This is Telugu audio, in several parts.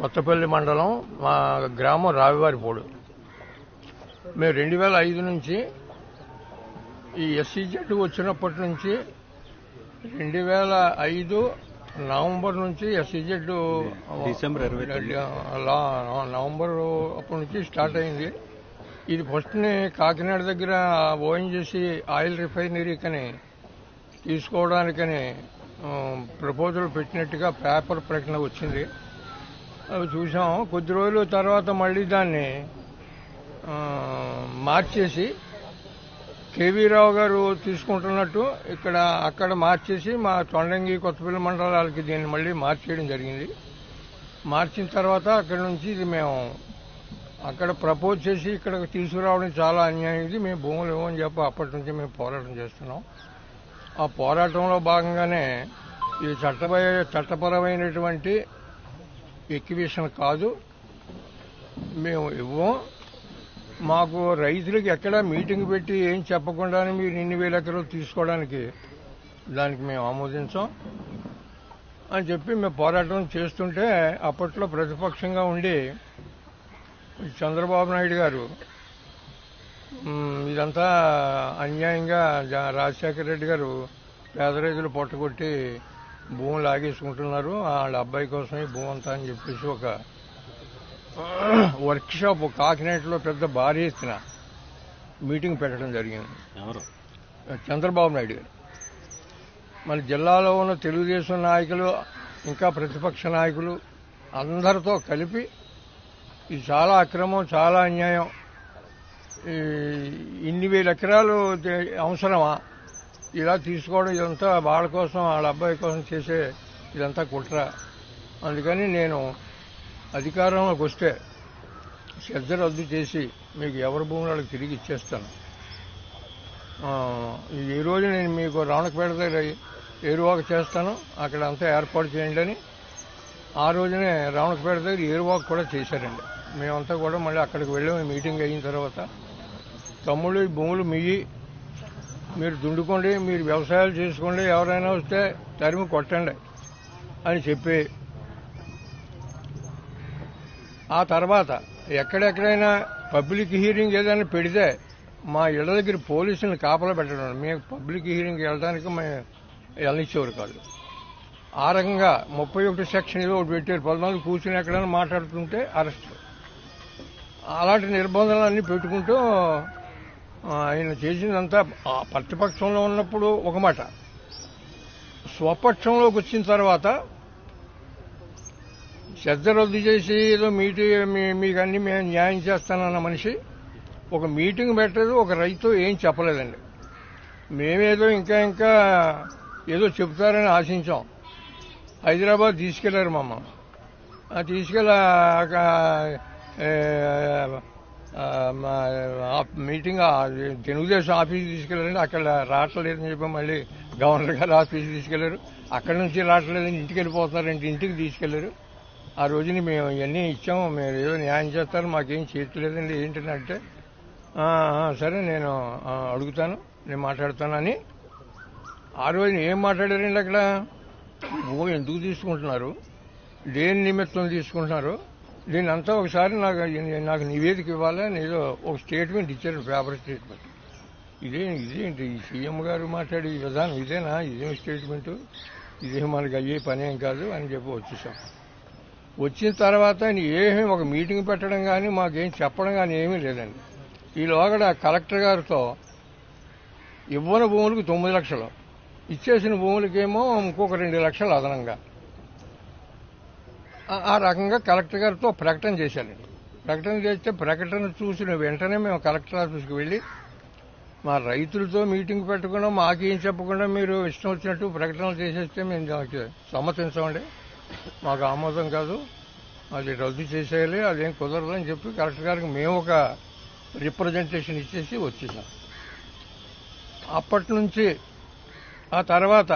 కొత్తపల్లి మండలం మా గ్రామం రావివారిపోడు. మేము రెండు వేల ఐదు నుంచి ఈ ఎస్సీజెడ్ వచ్చినప్పటి నుంచి రెండు వేల ఐదు నవంబర్ నుంచి ఎస్సీజెడ్ డిసెంబర్. నవంబర్ అప్పటి నుంచి స్టార్ట్ అయింది. ఇది ఫస్ట్ని కాకినాడ దగ్గర ఓఎన్జీసీ ఆయిల్ రిఫైనరీకని తీసుకోవడానికని ప్రపోజల్ పెట్టినట్టుగా పేపర్ ప్రకటన వచ్చింది. అవి చూసాం. కొద్ది రోజుల తర్వాత మళ్ళీ దాన్ని మార్చేసి కేవీ రావు గారు తీసుకుంటున్నట్టు ఇక్కడ అక్కడ మార్చేసి మా తొండంగి కొత్తపల్లి మండలాలకి దీన్ని మళ్ళీ మార్చేయడం జరిగింది. మార్చిన తర్వాత అక్కడి నుంచి ఇది మేము అక్కడ ప్రపోజ్ చేసి ఇక్కడికి తీసుకురావడం చాలా అన్యాయం. ఇది మేము భూములు ఇవ్వమని చెప్పి అప్పటి నుంచి మేము పోరాటం చేస్తున్నాం. ఆ పోరాటంలో భాగంగానే ఈ చట్టపర చట్టపరమైనటువంటి ఎక్విషన్ కాదు. మేము ఇవ్వం. మాకు రైతులకు ఎక్కడ మీటింగ్ పెట్టి ఏం చెప్పకుండానే మీరు ఇన్ని వేల ఎకరాలు తీసుకోవడానికి దానికి మేము ఆమోదించాం. అని చెప్పి మేము పోరాటం చేస్తుంటే అప్పట్లో ప్రతిపక్షంగా ఉండి చంద్రబాబు నాయుడు గారు ఇదంతా అన్యాయంగా జా- రాజశేఖర రెడ్డి గారు పేద రైతులు పొట్టగొట్టి భూములు లాగేసుకుంటున్నారు. వాళ్ళ అబ్బాయి కోసమే భూమి అంతా అని చెప్పేసి ఒక వర్క్ షాప్ కాకినాడలో పెద్ద భారీ ఎత్తున మీటింగ్ పెట్టడం జరిగింది. చంద్రబాబు నాయుడు గారు. మన జిల్లాలో ఉన్న తెలుగుదేశం నాయకులు ఇంకా ప్రతిపక్ష నాయకులు అందరితో కలిపి ఇది చాలా అక్రమం చాలా అన్యాయం ఈ ఇన్ని వేల ఎకరాలు అవసరమా? ఇలా తీసుకోవడం ఇదంతా వాళ్ళ కోసం వాళ్ళ అబ్బాయి కోసం చేసే ఇదంతా కుట్ర. అందుకని నేను అధికారంలోకి వస్తే శ్రద్ధ రద్దు చేసి మీకు ఎవరి భూములు వాళ్ళకి తిరిగి ఇచ్చేస్తాను. ఈరోజు ఈ రోజు నేను మీకు రావణపేట దగ్గర ఏరువాక చేస్తాను. అక్కడ అంతా ఏర్పాటు చేయండి అని. ఆ రోజునే రావణపేట దగ్గర ఏరువాక కూడా చేశారండి. మేమంతా కూడా మళ్ళీ అక్కడికి వెళ్ళాము. మీటింగ్ అయిన తర్వాత తమ్ముళ్ళు భూములు మియ్యి మీరు దుండుకోండి మీరు వ్యవసాయాలు చేసుకోండి ఎవరైనా వస్తే తరిమి కొట్టండి అని చెప్పి. ఆ తర్వాత ఎక్కడెక్కడైనా పబ్లిక్ హీరింగ్ ఏదైనా పెడితే మా ఇళ్ళ దగ్గర పోలీసులను కాపలా పెట్టడం మేము పబ్లిక్ హీరింగ్ వెళ్ళడానికి మేము వెళ్ళనిచ్చేవారు కాదు. ఆ రకంగా ముప్పై ఒకటి సెక్షన్ ఏదో ఒకటి పెట్టారు పద్నాలుగు కూర్చుని ఎక్కడైనా మాట్లాడుతుంటే అరెస్ట్. అలాంటి నిర్బంధాలన్నీ పెట్టుకుంటూ ఆయన చేసిందంతా ప్రతిపక్షంలో ఉన్నప్పుడు ఒక మాట. స్వపక్షంలోకి వచ్చిన తర్వాత శ్రద్ధ రద్దు చేసి ఏదో మీటి మీకు అన్ని మేము న్యాయం చేస్తానన్న మనిషి ఒక మీటింగ్ పెట్టలేదు ఒక రైతు ఏం చెప్పలేదండి. మేమేదో ఇంకా ఇంకా ఏదో చెప్తారని ఆశించాం. హైదరాబాద్ తీసుకెళ్ళారు మమ్మ. ఆ తీసుకెళ్ళ మీటింగ్ తెలుగుదేశం ఆఫీస్ తీసుకెళ్ళారండి. అక్కడ రావట్లేదని చెప్పి మళ్ళీ గవర్నర్ గారు ఆఫీస్ తీసుకెళ్ళారు అక్కడి నుంచి రావట్లేదని ఇంటికి వెళ్ళిపోతున్నారంటే ఇంటికి తీసుకెళ్ళారు ఆ రోజుని మేము ఇవన్నీ ఇచ్చాము. మీరు ఏదో న్యాయం చేస్తారు మాకేం చేయట్లేదండి. ఏంటంటే సరే నేను అడుగుతాను నేను మాట్లాడతానని ఆ రోజున ఏం మాట్లాడారండి అక్కడ? ఓ ఎందుకు తీసుకుంటున్నారు? దేని నిమిత్తం తీసుకుంటున్నారు? దీని అంతా ఒకసారి నాకు నాకు నివేదిక ఇవ్వాలి? అని ఏదో ఒక స్టేట్మెంట్ ఇచ్చారు పేపర్ స్టేట్మెంట్ ఇదే ఇదేంటి ఈ సీఎం గారు మాట్లాడే ఈ విధానం ఇదేనా? ఇదేం స్టేట్మెంటు ఇదేం మనకి అయ్యే పనేం కాదు అని చెప్పి వచ్చేసాం. వచ్చిన తర్వాత ఆయన ఏమీ ఒక మీటింగ్ పెట్టడం కానీ మాకేం చెప్పడం కానీ ఏమీ లేదండి. ఈ లోగడ కలెక్టర్ గారితో ఇవ్వని భూములకు తొమ్మిది లక్షలు ఇచ్చేసిన భూములకేమో ఇంకొక రెండు లక్షలు అదనంగా. ఆ- రకంగా కలెక్టర్ గారితో ప్రకటన చేశానండి ప్రకటన చేస్తే ప్రకటన చూసిన వెంటనే మేము కలెక్టర్ ఆఫీస్కి వెళ్ళి మా రైతులతో మీటింగ్ పెట్టకుండా మాకేం చెప్పకుండా మీరు ఇష్టం వచ్చినట్టు ప్రకటనలు చేసేస్తే మేము దానికి సమ్మతించమండి. మాకు ఆమోదం కాదు. అది రద్దు చేసేయాలి అదేం కుదరదు అని చెప్పి కలెక్టర్ గారికి మేము ఒక రిప్రజెంటేషన్ ఇచ్చేసి వచ్చేసాం. అప్పటి నుంచి ఆ తర్వాత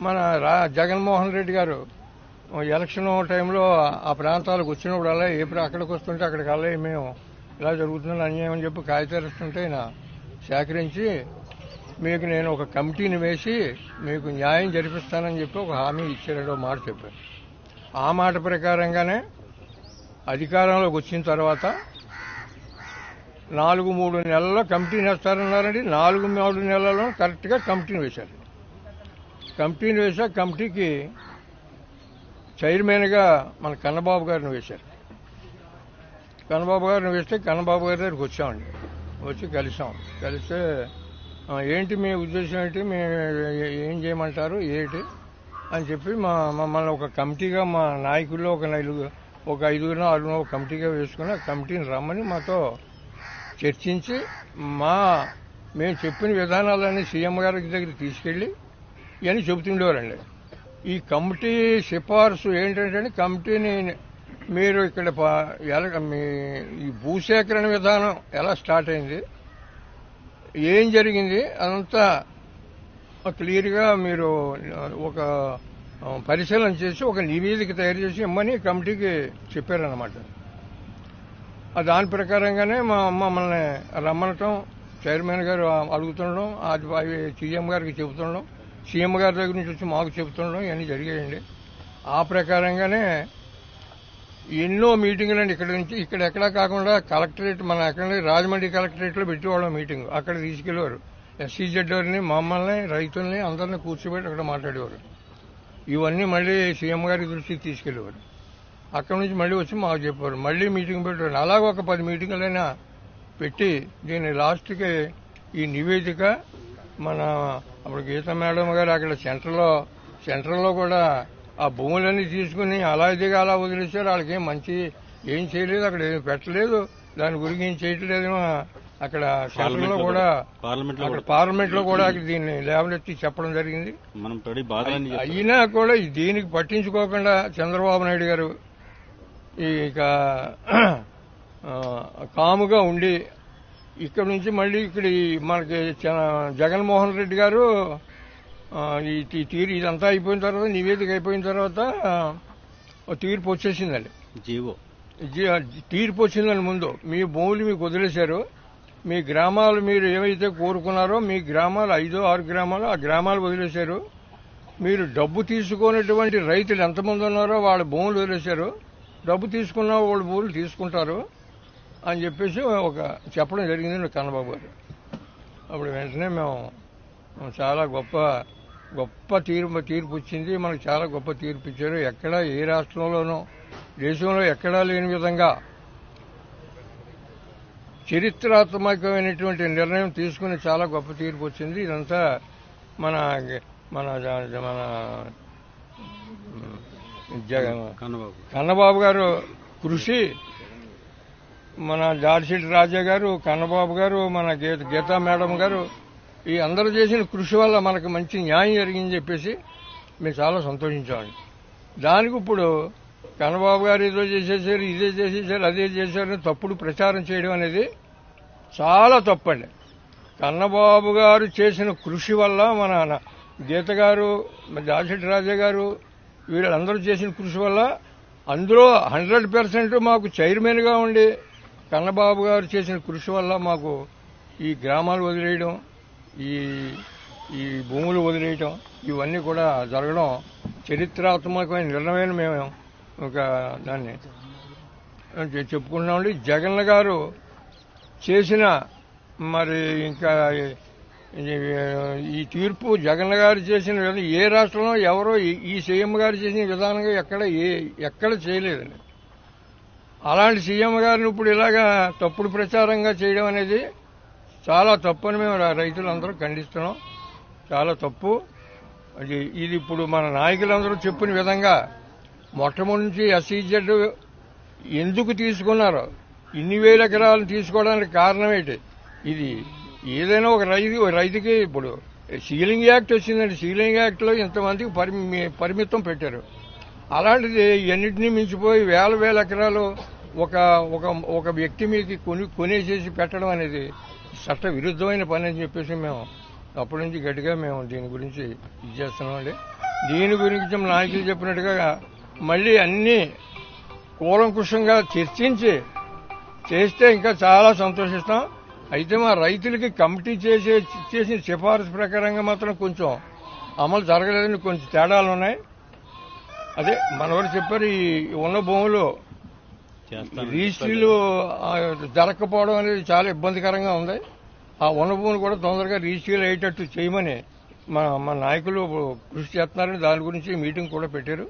మన రా జగన్మోహన్ రెడ్డి గారు ఎలక్షన్ టైంలో ఆ ప్రాంతాలకు వచ్చినప్పుడు అలా ఏ అక్కడికి వస్తుంటే అక్కడికి అలా మేము ఇలా జరుగుతుందని అన్యాయం అని చెప్పి కాగితాలు ఆయన సేకరించి మీకు నేను ఒక కమిటీని వేసి మీకు న్యాయం జరిపిస్తానని చెప్పి ఒక హామీ ఇచ్చాడో మాట చెప్పారు. ఆ మాట ప్రకారంగానే అధికారంలోకి వచ్చిన తర్వాత నాలుగు మూడు నెలల్లో కమిటీని వేస్తారన్నారండి నాలుగు మూడు నెలల్లో కరెక్ట్గా కమిటీని వేశారు. కమిటీని వేసా కమిటీకి చైర్మన్గా మన కన్నబాబు గారిని వేశారు. కన్నబాబు గారిని వేస్తే కన్నబాబు గారి దగ్గరికి వచ్చామండి. వచ్చి కలిసాం. కలిస్తే ఏంటి మీ ఉద్దేశం ఏంటి? మీ ఏం చేయమంటారు? ఏంటి? అని చెప్పి మా మమ్మల్ని ఒక కమిటీగా మా నాయకుల్లో ఒక నలుగురు ఒక ఐదుగురు ఆరుగురు ఒక కమిటీగా వేసుకుని కమిటీని రమ్మని మాతో చర్చించి మా మేము చెప్పిన విధానాలన్నీ సీఎం గారి దగ్గర తీసుకెళ్ళి ఇవన్నీ చెబుతుండేవారండి. ఈ కమిటీ సిఫార్సు ఏంటంటే కమిటీని మీరు ఇక్కడ ప- ఎలా మీ ఈ భూసేకరణ విధానం ఎలా స్టార్ట్ అయింది? ఏం జరిగింది? అదంతా క్లియర్గా మీరు ఒక పరిశీలన చేసి ఒక నివేదిక తయారు చేసి ఇమ్మని కమిటీకి చెప్పారన్నమాట. దాని ప్రకారంగానే మా మమ్మల్ని రమ్మనటం చైర్మన్ గారు అడుగుతుండడం అది అవి సీఎం గారికి చెబుతుండడం సీఎం గారి దగ్గర నుంచి వచ్చి మాకు చెబుతుండడం ఇవన్నీ జరిగాయండి. ఆ ప్రకారంగానే ఎన్నో మీటింగులండి ఇక్కడ నుంచి. ఇక్కడ ఎక్కడా కాకుండా కలెక్టరేట్ మన ఎక్కడ రాజమండ్రి కలెక్టరేట్లో పెట్టేవాళ్ళం మీటింగ్. అక్కడ తీసుకెళ్ళేవారు ఎస్సీజెడ్ వారిని మమ్మల్ని రైతుల్ని అందరిని కూర్చోబెట్టి అక్కడ మాట్లాడేవారు. ఇవన్నీ మళ్ళీ సీఎం గారి దృష్టికి తీసుకెళ్ళేవారు అక్కడ నుంచి మళ్ళీ వచ్చి మాకు చెప్పారు మళ్ళీ మీటింగ్ పెట్టారు అలాగ ఒక పది మీటింగులైనా పెట్టి దీన్ని లాస్ట్కి ఈ నివేదిక మన అప్పుడు గీత మేడం గారు అక్కడ సెంటర్లో సెంటర్లో కూడా ఆ భూములన్నీ తీసుకుని అలా ఇదిగా అలా వదిలేశారు. వాళ్ళకి ఏం మంచి ఏం చేయలేదు అక్కడ ఏం పెట్టలేదు. దాని గురించి ఏం చేయట్లేదేమో అక్కడ సెంటర్లో కూడా అక్కడ కూడా పార్లమెంట్లో కూడా దీన్ని లేవనెత్తి చెప్పడం జరిగింది. అయినా కూడా దీనికి పట్టించుకోకుండా చంద్రబాబు నాయుడు గారు ఈ ఇక కాముగా ఉండి ఇక్కడ నుంచి మళ్ళీ ఇక్కడ మనకి జగన్మోహన్ రెడ్డి గారు ఈ తీరు ఇదంతా అయిపోయిన తర్వాత నివేదిక అయిపోయిన తర్వాత తీర్పు వచ్చేసిందండి. జీవో. జీ- తీర్పు వచ్చిందని ముందు మీ భూములు మీకు వదిలేశారు. మీ గ్రామాలు మీరు ఏవైతే కోరుకున్నారో మీ గ్రామాలు ఐదో ఆరు గ్రామాలు ఆ గ్రామాలు వదిలేశారు. మీరు డబ్బు తీసుకున్నటువంటి రైతులు ఎంతమంది ఉన్నారో వాళ్ళ భూములు వదిలేశారు. డబ్బు తీసుకున్న వాళ్ళ భూములు తీసుకుంటారు. అని చెప్పేసి ఒక చెప్పడం జరిగింది కన్నబాబు గారు. అప్పుడు వెంటనే మేము చాలా గొప్ప గొప్ప తీర్పు తీర్పు వచ్చింది మనకు చాలా గొప్ప తీర్పు ఇచ్చారు. ఎక్కడ ఏ రాష్ట్రంలోనూ దేశంలో ఎక్కడా లేని విధంగా చరిత్రాత్మకమైనటువంటి నిర్ణయం తీసుకుని చాలా గొప్ప తీర్పు వచ్చింది. ఇదంతా మన మన మన కన్నబాబు గారు కృషి మన జార్షిటి రాజా గారు కన్నబాబు గారు మన గీత గీతా మేడం గారు ఈ అందరూ చేసిన కృషి వల్ల మనకు మంచి న్యాయం జరిగిందని చెప్పేసి మేము చాలా సంతోషించామండి దానికి ఇప్పుడు కన్నబాబు గారు ఏదో చేసేసారు ఇదే చేసేసారు అదే చేశారు తప్పుడు ప్రచారం చేయడం అనేది చాలా తప్పండి. కన్నబాబు గారు చేసిన కృషి వల్ల మన గీత గారు దాశెట్టి రాజా గారు వీళ్ళందరూ చేసిన కృషి వల్ల అందులో హండ్రెడ్ పర్సెంట్ మాకు చైర్మన్గా ఉండి కన్నబాబు గారు చేసిన కృషి వల్ల మాకు ఈ గ్రామాలు వదిలేయడం ఈ ఈ భూములు వదిలేయటం ఇవన్నీ కూడా జరగడం చరిత్రాత్మకమైన నిర్ణయం మేము ఒక దాన్ని చెప్పుకుంటున్నామండి. జగన్ గారు చేసిన మరి ఇంకా ఈ- తీర్పు జగన్ గారు చేసిన విధంగా ఏ రాష్ట్రంలో ఎవరో ఈ- ఈ సీఎం గారు చేసిన విధానంగా ఎక్కడ ఏ ఎక్కడ చేయలేదండి. అలాంటి సీఎం గారిని ఇప్పుడు ఇలాగా తప్పుడు ప్రచారంగా చేయడం అనేది చాలా తప్పు అని మేము రైతులందరూ ఖండిస్తున్నాం. చాలా తప్పు. అది ఇది ఇప్పుడు మన నాయకులందరూ చెప్పిన విధంగా మొట్టమొదటి నుంచి ఎస్ఈజెడ్ ఎందుకు తీసుకున్నారో ఇన్ని వేల ఎకరాలను తీసుకోవడానికి కారణం ఏంటి? ఇది ఏదైనా ఒక రైతు ఒక రైతుకి ఇప్పుడు సీలింగ్ యాక్ట్ వచ్చిందండి. సీలింగ్ యాక్ట్లో ఇంతమందికి పరిమి- పరిమితం పెట్టారు. అలాంటిది ఎన్నిటినీ మించిపోయి వేల వేల ఎకరాలు ఒక ఒక ఒక వ్యక్తి మీదకి కొని కొనేసేసి పెట్టడం అనేది చట్ట విరుద్ధమైన పని అని చెప్పేసి మేము అప్పటి నుంచి గట్టిగా మేము దీని గురించి ఇది చేస్తున్నామండి దీని గురించి నాయకులు చెప్పినట్టుగా మళ్ళీ అన్ని కూలంకుషంగా చర్చించి చేస్తే ఇంకా చాలా సంతోషిస్తాం. అయితే మా రైతులకి కమిటీ చేసే చేసిన సిఫారసు ప్రకారంగా మాత్రం కొంచెం అమలు జరగలేదని కొంచెం తేడాలు ఉన్నాయి అదే మనవారు చెప్పారు ఈ ఉన్న భూములు రిజిస్ట్రీలు జరగకపోవడం అనేది చాలా ఇబ్బందికరంగా ఉంది. ఆ ఉన్న భూమిని కూడా తొందరగా రిజిస్ట్రీలు అయ్యేటట్టు చేయమని మా మా నాయకులు కృషి చేస్తున్నారని దాని గురించి మీటింగ్ కూడా పెట్టారు.